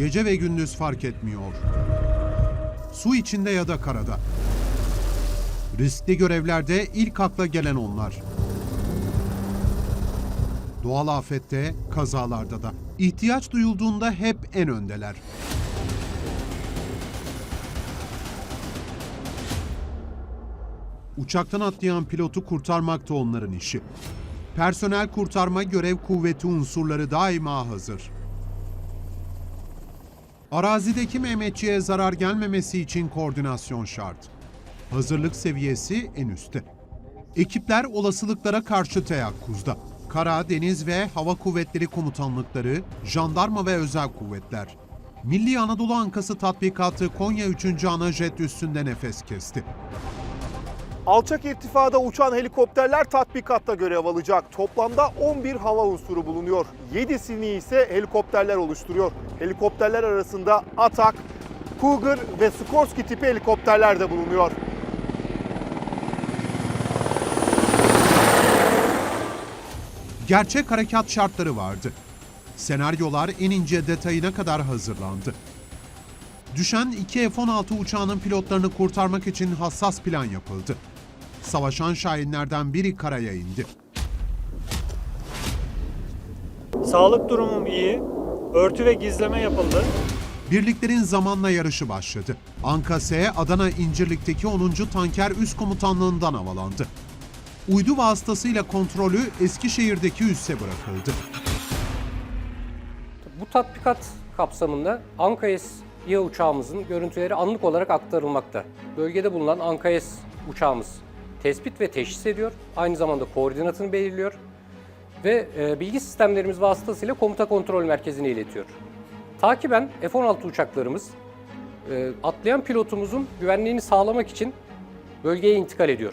Gece ve gündüz fark etmiyor. Su içinde ya da karada. Riskli görevlerde ilk akla gelen onlar. Doğal afette, kazalarda da. ihtiyaç duyulduğunda hep en öndeler. Uçaktan atlayan pilotu kurtarmak da onların işi. Personel kurtarma görev kuvveti unsurları daima hazır. Arazideki Mehmetçiğe zarar gelmemesi için koordinasyon şart. Hazırlık seviyesi en üstte. Ekipler olasılıklara karşı teyakkuzda. Kara, deniz ve hava kuvvetleri komutanlıkları, jandarma ve özel kuvvetler. Milli Anadolu Ankası tatbikatı Konya 3. Anajet üstünde nefes kesti. Alçak irtifada uçan helikopterler tatbikatta görev alacak. Toplamda 11 hava unsuru bulunuyor. 7'sini ise helikopterler oluşturuyor. Helikopterler arasında Atak, Cougar ve Skorsky tipi helikopterler de bulunuyor. Gerçek harekat şartları vardı. Senaryolar en ince detayına kadar hazırlandı. Düşen iki F-16 uçağının pilotlarını kurtarmak için hassas plan yapıldı. Savaşan şahinlerden biri karaya indi. Sağlık durumum iyi. Örtü ve gizleme yapıldı. Birliklerin zamanla yarışı başladı. Ankase, Adana İncirlik'teki 10. Tanker Üst Komutanlığından havalandı. Uydu vasıtasıyla kontrolü Eskişehir'deki üsse bırakıldı. Bu tatbikat kapsamında ANKAES İHA uçağımızın görüntüleri anlık olarak aktarılmakta. Bölgede bulunan ANKAES uçağımız tespit ve teşhis ediyor. Aynı zamanda koordinatını belirliyor. Ve e, bilgi sistemlerimiz vasıtasıyla komuta kontrol merkezine iletiyor. Takiben F-16 uçaklarımız e, atlayan pilotumuzun güvenliğini sağlamak için bölgeye intikal ediyor.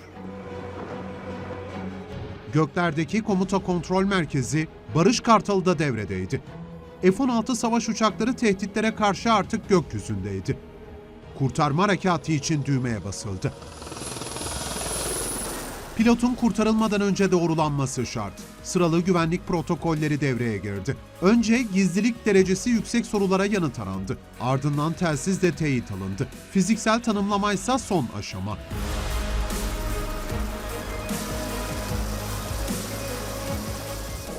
Göklerdeki komuta kontrol merkezi Barış Kartalı da devredeydi. F-16 savaş uçakları tehditlere karşı artık gökyüzündeydi. Kurtarma harekatı için düğmeye basıldı. Pilotun kurtarılmadan önce doğrulanması şart. Sıralı güvenlik protokolleri devreye girdi. Önce gizlilik derecesi yüksek sorulara yanıt arandı. Ardından telsizle teyit alındı. Fiziksel tanımlamaysa son aşama.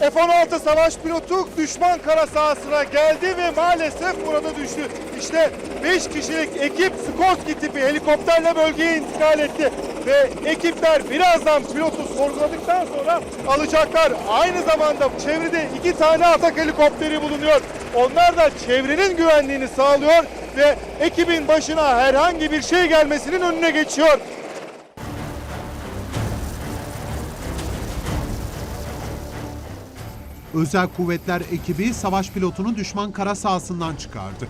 F-16 savaş pilotu düşman kara sahasına geldi ve maalesef burada düştü. İşte 5 kişilik ekip Skorsky tipi helikopterle bölgeye intikal etti. Ve ekipler birazdan pilotu sorguladıktan sonra alacaklar. Aynı zamanda çevrede iki tane atak helikopteri bulunuyor. Onlar da çevrenin güvenliğini sağlıyor ve ekibin başına herhangi bir şey gelmesinin önüne geçiyor. Özel kuvvetler ekibi savaş pilotunu düşman kara sahasından çıkardı.